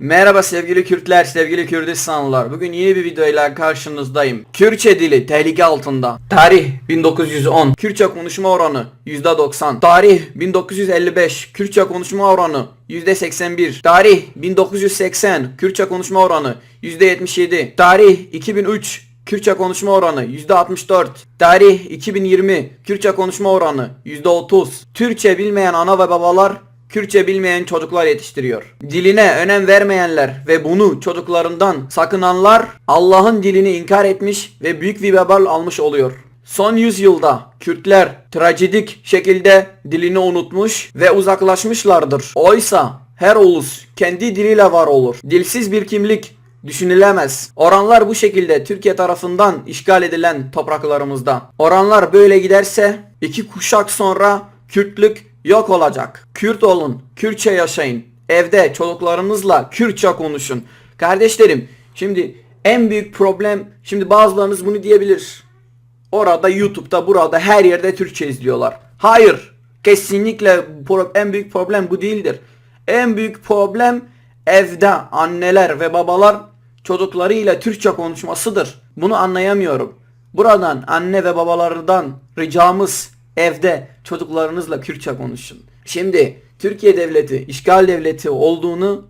Merhaba sevgili Kürtler, sevgili Kürdistanlılar. Bugün yeni bir videoyla karşınızdayım. Kürtçe dili tehlike altında. Tarih 1910. Kürtçe konuşma oranı %90. Tarih 1955. Kürtçe konuşma oranı %81. Tarih 1980. Kürtçe konuşma oranı %77. Tarih 2003. Kürtçe konuşma oranı %64. Tarih 2020. Kürtçe konuşma oranı %30. Türkçe bilmeyen ana ve babalar Kürtçe bilmeyen çocuklar yetiştiriyor. Diline önem vermeyenler ve bunu çocuklarından sakınanlar Allah'ın dilini inkar etmiş ve büyük bir vebal almış oluyor. Son yüzyılda Kürtler trajedik şekilde dilini unutmuş ve uzaklaşmışlardır. Oysa her ulus kendi diliyle var olur. Dilsiz bir kimlik düşünülemez. Oranlar bu şekilde Türkiye tarafından işgal edilen topraklarımızda. Oranlar böyle giderse iki kuşak sonra Kürtlük yok olacak. Kürt olun, Kürtçe yaşayın. Evde çocuklarınızla Kürtçe konuşun. Kardeşlerim, şimdi en büyük problem, şimdi bazılarınız bunu diyebilir. Orada YouTube'da, burada her yerde Türkçe izliyorlar. Hayır, kesinlikle en büyük problem bu değildir. En büyük problem evde anneler ve babalar çocuklarıyla Türkçe konuşmasıdır. Bunu anlayamıyorum. Buradan anne ve babalardan ricamız evde çocuklarınızla Kürtçe konuşun. Şimdi Türkiye devleti işgal devleti olduğunu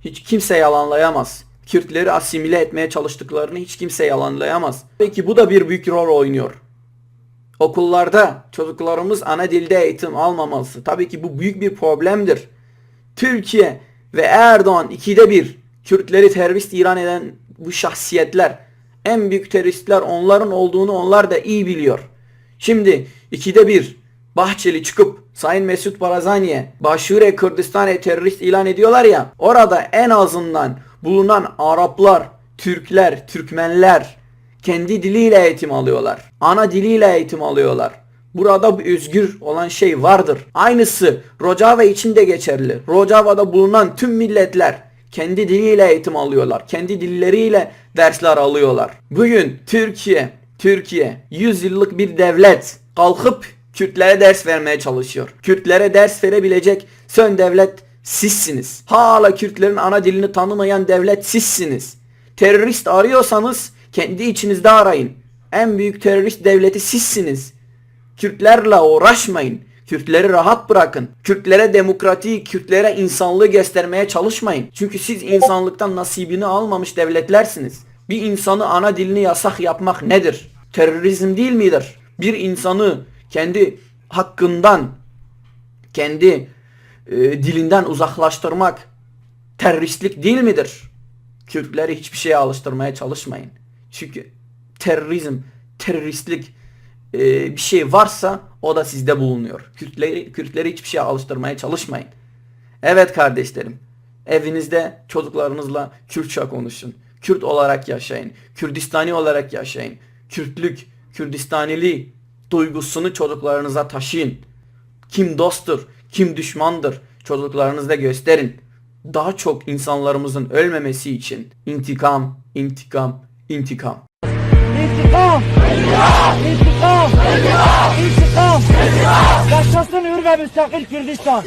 hiç kimse yalanlayamaz. Kürtleri asimile etmeye çalıştıklarını hiç kimse yalanlayamaz. Peki bu da bir büyük rol oynuyor. Okullarda çocuklarımız ana dilde eğitim almaması tabii ki bu büyük bir problemdir. Türkiye ve Erdoğan ikide bir Kürtleri terörist ilan eden bu şahsiyetler en büyük teröristler onların olduğunu onlar da iyi biliyor. Şimdi ikide bir Bahçeli çıkıp Sayın Mesut Barazani'ye Başure Kürdistan'ı terörist ilan ediyorlar ya orada en azından bulunan Araplar, Türkler, Türkmenler kendi diliyle eğitim alıyorlar. Ana diliyle eğitim alıyorlar. Burada bir özgür olan şey vardır. Aynısı Rojava için de geçerli. Rojava'da bulunan tüm milletler kendi diliyle eğitim alıyorlar. Kendi dilleriyle dersler alıyorlar. Bugün Türkiye, Türkiye 100 yıllık bir devlet kalkıp Kürtlere ders vermeye çalışıyor. Kürtlere ders verebilecek son devlet sizsiniz. Hala Kürtlerin ana dilini tanımayan devlet sizsiniz. Terörist arıyorsanız kendi içinizde arayın. En büyük terörist devleti sizsiniz. Kürtlerle uğraşmayın. Kürtleri rahat bırakın. Kürtlere demokratiyi, Kürtlere insanlığı göstermeye çalışmayın. Çünkü siz insanlıktan nasibini almamış devletlersiniz. Bir insanı ana dilini yasak yapmak nedir? Terörizm değil midir? Bir insanı kendi hakkından, kendi e, dilinden uzaklaştırmak teröristlik değil midir? Kürtleri hiçbir şeye alıştırmaya çalışmayın. Çünkü terörizm, teröristlik e, bir şey varsa o da sizde bulunuyor. Kürtleri, Kürtleri hiçbir şeye alıştırmaya çalışmayın. Evet kardeşlerim. Evinizde çocuklarınızla Kürtçe konuşun. Kürt olarak yaşayın. Kürdistani olarak yaşayın. Kürtlük, Kürdistanili duygusunu çocuklarınıza taşıyın. Kim dosttur, kim düşmandır çocuklarınızda gösterin. Daha çok insanlarımızın ölmemesi için intikam, intikam, intikam. İntikam! İntikam! İntikam! Yaşasın hür ve müstakil Kürdistan!